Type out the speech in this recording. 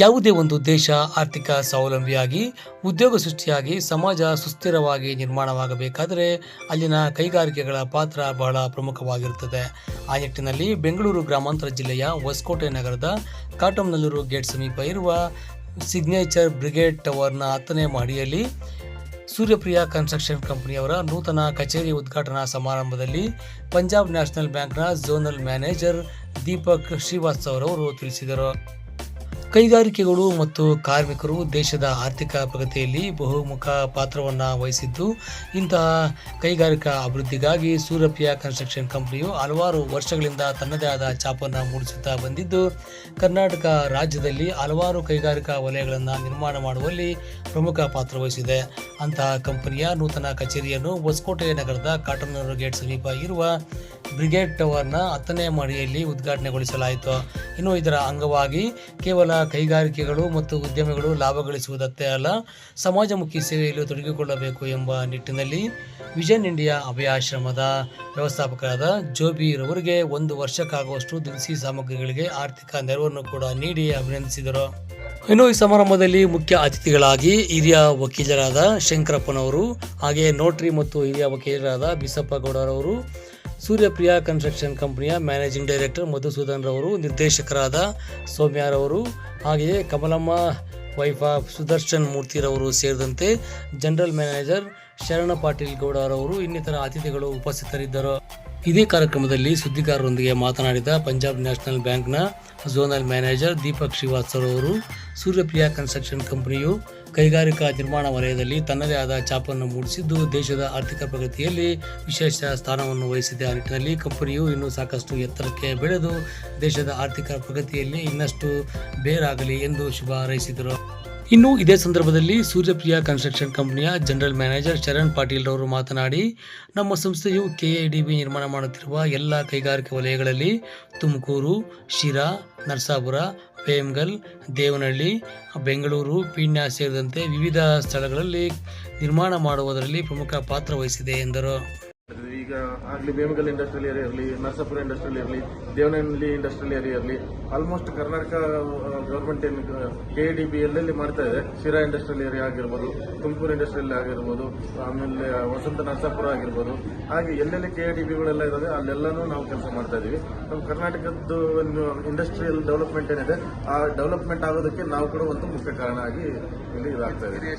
ಯಾವುದೇ ಒಂದು ದೇಶ ಆರ್ಥಿಕ ಸ್ವಾವಲಂಬಿಯಾಗಿ, ಉದ್ಯೋಗ ಸೃಷ್ಟಿಯಾಗಿ, ಸಮಾಜ ಸುಸ್ಥಿರವಾಗಿ ನಿರ್ಮಾಣವಾಗಬೇಕಾದರೆ ಅಲ್ಲಿನ ಕೈಗಾರಿಕೆಗಳ ಪಾತ್ರ ಬಹಳ ಪ್ರಮುಖವಾಗಿರುತ್ತದೆ. ಆ ನಿಟ್ಟಿನಲ್ಲಿ ಬೆಂಗಳೂರು ಗ್ರಾಮಾಂತರ ಜಿಲ್ಲೆಯ ಹೊಸಕೋಟೆ ನಗರದ ಕಾಟಂನಲ್ಲೂರು ಗೇಟ್ ಸಮೀಪ ಇರುವ ಸಿಗ್ನೇಚರ್ ಬ್ರಿಗೇಡ್ ಟವರ್ನ ಹತ್ತನೇ ಮಹಡಿಯಲ್ಲಿ ಸೂರ್ಯಪ್ರಿಯ ಕನ್ಸ್ಟ್ರಕ್ಷನ್ ಕಂಪನಿಯವರ ನೂತನ ಕಚೇರಿ ಉದ್ಘಾಟನಾ ಸಮಾರಂಭದಲ್ಲಿ ಪಂಜಾಬ್ ನ್ಯಾಷನಲ್ ಬ್ಯಾಂಕ್ನ ಝೋನಲ್ ಮ್ಯಾನೇಜರ್ ದೀಪಕ್ ಶ್ರೀವಾತ್ಸವರವರು ತಿಳಿಸಿದರು. ಕೈಗಾರಿಕೆಗಳು ಮತ್ತು ಕಾರ್ಮಿಕರು ದೇಶದ ಆರ್ಥಿಕ ಪ್ರಗತಿಯಲ್ಲಿ ಬಹುಮುಖ ಪಾತ್ರವನ್ನು ವಹಿಸಿದ್ದು ಇಂತಹ ಕೈಗಾರಿಕಾ ಅಭಿವೃದ್ಧಿಗಾಗಿ ಸೂರಪಿಯ ಕನ್ಸ್ಟ್ರಕ್ಷನ್ ಕಂಪನಿಯು ಹಲವಾರು ವರ್ಷಗಳಿಂದ ತನ್ನದೇ ಆದ ಛಾಪನ್ನು ಮೂಡಿಸುತ್ತಾ ಬಂದಿದ್ದು, ಕರ್ನಾಟಕ ರಾಜ್ಯದಲ್ಲಿ ಹಲವಾರು ಕೈಗಾರಿಕಾ ವಲಯಗಳನ್ನು ನಿರ್ಮಾಣ ಮಾಡುವಲ್ಲಿ ಪ್ರಮುಖ ಪಾತ್ರ ವಹಿಸಿದೆ. ಅಂತಹ ಕಂಪನಿಯ ನೂತನ ಕಚೇರಿಯನ್ನು ಹೊಸಕೋಟೆ ನಗರದ ಕಾಟನೂರು ಗೇಟ್ ಸಮೀಪ ಇರುವ ಬ್ರಿಗೇಡ್ ಟವರ್ನ ಹತ್ತನೇ ಮಹಡಿಯಲ್ಲಿ ಉದ್ಘಾಟನೆಗೊಳಿಸಲಾಯಿತು. ಇನ್ನು ಇದರ ಅಂಗವಾಗಿ ಕೇವಲ ಕೈಗಾರಿಕೆಗಳು ಮತ್ತು ಉದ್ಯಮಿಗಳು ಲಾಭ ಗಳಿಸುವುದಷ್ಟೇ ಅಲ್ಲ, ಸಮಾಜಮುಖಿ ಸೇವೆಯಲ್ಲಿ ತೊಡಗಿಕೊಳ್ಳಬೇಕು ಎಂಬ ನಿಟ್ಟಿನಲ್ಲಿ ವಿಷನ್ ಇಂಡಿಯಾ ಅಭಯಾಶ್ರಮದ ವ್ಯವಸ್ಥಾಪಕರಾದ ಜೋಬಿ ರವರಿಗೆ ಒಂದು ವರ್ಷಕ್ಕಾಗುವಷ್ಟು ದಿನಸಿ ಸಾಮಗ್ರಿಗಳಿಗೆ ಆರ್ಥಿಕ ನೆರವನ್ನು ಕೂಡ ನೀಡಿ ಅಭಿನಂದಿಸಿದರು. ಇನ್ನು ಈ ಸಮಾರಂಭದಲ್ಲಿ ಮುಖ್ಯ ಅತಿಥಿಗಳಾಗಿ ಹಿರಿಯ ವಕೀಲರಾದ ಶಂಕರಪ್ಪನವರು ಹಾಗೆ ನೋಟ್ರಿ ಮತ್ತು ಹಿರಿಯ ವಕೀಲರಾದ ಬಿಸಪ್ಪ ಗೌಡರವರು ಸೂರ್ಯಪ್ರಿಯ ಕನ್ಸ್ಟ್ರಕ್ಷನ್ ಕಂಪನಿಯ ಮ್ಯಾನೇಜಿಂಗ್ ಡೈರೆಕ್ಟರ್ ಮಧುಸೂದನ್ ರವರು, ನಿರ್ದೇಶಕರಾದ ಸೌಮ್ಯಾರವರು, ಹಾಗೆಯೇ ಕಮಲಮ್ಮ ವೈಫ ಸುದರ್ಶನ್ ಮೂರ್ತಿರವರು ಸೇರಿದಂತೆ ಜನರಲ್ ಮ್ಯಾನೇಜರ್ ಶರಣ ಪಾಟೀಲ್ ಗೌಡರವರು ಇನ್ನಿತರ ಅತಿಥಿಗಳು ಉಪಸ್ಥಿತರಿದ್ದರು. ಇದೇ ಕಾರ್ಯಕ್ರಮದಲ್ಲಿ ಸುದ್ದಿಗಾರರೊಂದಿಗೆ ಮಾತನಾಡಿದ ಪಂಜಾಬ್ ನ್ಯಾಷನಲ್ ಬ್ಯಾಂಕ್ನ ಝೋನಲ್ ಮ್ಯಾನೇಜರ್ ದೀಪಕ್ ಶ್ರೀವಾಸ್ತವ್ ಅವರು ಸೂರ್ಯಪ್ರಿಯಾ ಕನ್ಸ್ಟ್ರಕ್ಷನ್ ಕಂಪನಿಯು ಕೈಗಾರಿಕಾ ನಿರ್ಮಾಣ ವಲಯದಲ್ಲಿ ತನ್ನದೇ ಆದ ಛಾಪನ್ನು ಮೂಡಿಸಿದ್ದು ದೇಶದ ಆರ್ಥಿಕ ಪ್ರಗತಿಯಲ್ಲಿ ವಿಶೇಷ ಸ್ಥಾನವನ್ನು ವಹಿಸಿದೆ ಆ ನಿಟ್ಟಿನಲ್ಲಿ. ಕಂಪನಿಯು ಇನ್ನೂ ಸಾಕಷ್ಟು ಎತ್ತರಕ್ಕೆ ಬೆಳೆದು ದೇಶದ ಆರ್ಥಿಕ ಪ್ರಗತಿಯಲ್ಲಿ ಇನ್ನಷ್ಟು ಬೇರಾಗಲಿ ಎಂದು ಶುಭ ಹಾರೈಸಿದರು. ಇನ್ನು ಇದೇ ಸಂದರ್ಭದಲ್ಲಿ ಸೂರ್ಯಪ್ರಿಯ ಕನ್ಸ್ಟ್ರಕ್ಷನ್ ಕಂಪನಿಯ ಜನರಲ್ ಮ್ಯಾನೇಜರ್ ಶರಣ್ ಪಾಟೀಲ್ ರವರು ಮಾತನಾಡಿ, ನಮ್ಮ ಸಂಸ್ಥೆಯು ಕೆಎಡಿಬಿ ನಿರ್ಮಾಣ ಮಾಡುತ್ತಿರುವ ಎಲ್ಲ ಕೈಗಾರಿಕಾ ವಲಯಗಳಲ್ಲಿ ತುಮಕೂರು, ಶಿರಾ, ನರಸಾಪುರ ವೇಮಗಲ್ ದೇವನಹಳ್ಳಿ ಬೆಂಗಳೂರು ಪೀಣ್ಯ ಸೇರಿದಂತೆ ವಿವಿಧ ಸ್ಥಳಗಳಲ್ಲಿ ನಿರ್ಮಾಣ ಮಾಡುವುದರಲ್ಲಿ ಪ್ರಮುಖ ಪಾತ್ರ ವಹಿಸಿದೆ ಎಂದರು. ಈಗ ಆಗ್ಲಿ ಬೇಮಗಲ್ ಇಂಡಸ್ಟ್ರಿಯಲ್ ಏರಿಯಾ ಇರಲಿ, ನರಸಾಪುರ ಇಂಡಸ್ಟ್ರಿಯಲ್ ಇರಲಿ ದೇವನಹಳ್ಳಿ ಇಂಡಸ್ಟ್ರಿಯಲ್ ಏರಿಯಾ ಇರಲಿ ಆಲ್ಮೋಸ್ಟ್ ಕರ್ನಾಟಕ ಗೌರ್ಮೆಂಟ್ ಏನು ಕೆ ಡಿ ಬಿ ಎಲ್ಲೆಲ್ಲಿ ಮಾಡ್ತಾ ಇದೆ, ಶಿರಾ ಇಂಡಸ್ಟ್ರಿಯಲ್ ಏರಿಯಾ ಆಗಿರ್ಬೋದು, ತುಮಕೂರು ಇಂಡಸ್ಟ್ರಿಯಲ್ ಆಗಿರ್ಬೋದು, ಆಮೇಲೆ ವಸಂತ ನರಸಾಪುರ ಆಗಿರ್ಬೋದು, ಹಾಗೆ ಎಲ್ಲೆಲ್ಲಿ ಕೆ ಡಿ ಬಿಗಳೆಲ್ಲ ಇದಾವೆ, ಅಲ್ಲೆಲ್ಲಾನು ನಾವು ಕೆಲಸ ಮಾಡ್ತಾ ಇದ್ದೀವಿ ನಮ್ಮ ಕರ್ನಾಟಕದ್ದು ಇಂಡಸ್ಟ್ರಿಯಲ್ ಡೆವಲಪ್ಮೆಂಟ್ ಏನಿದೆ, ಆ ಡೆವಲಪ್ಮೆಂಟ್ ಆಗೋದಕ್ಕೆ ನಾವು ಕೂಡ ಒಂದು ಮುಖ್ಯ ಕಾರಣ ಆಗಿ ಇಲ್ಲಿ ಇದಾಗ್ತಾ ಇದೆ.